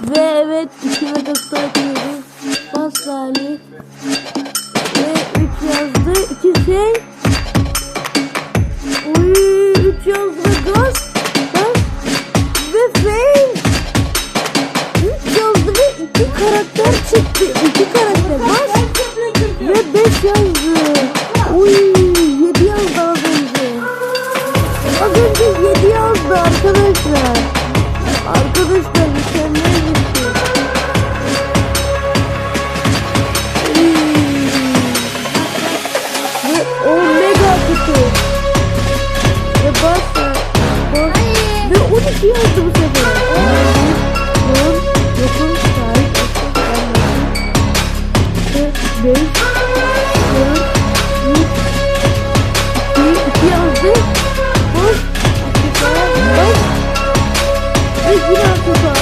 Ve evet 2 mega kutu açıyoruz. Bas Salih. Ve 3 yazdı. 2 şey. Uy 3 yazdı. Gaz. Gaz. Ve fail. 3 yazdı ve 2 karakter çıktı. 2 karakter. Bas. Ve 5 yazdı. Uy 7 yazdı az önce. Az önce 7 yazdı. Arkadaşlar Ve 10 mega kutu. Ve bas. Bas. Ve 12 yazdı bu sefer. 10, 9, sahip, 5, 4, 3, 2 yazdı. Boş. Aksesuar. Boş. Ve yine aksesuar.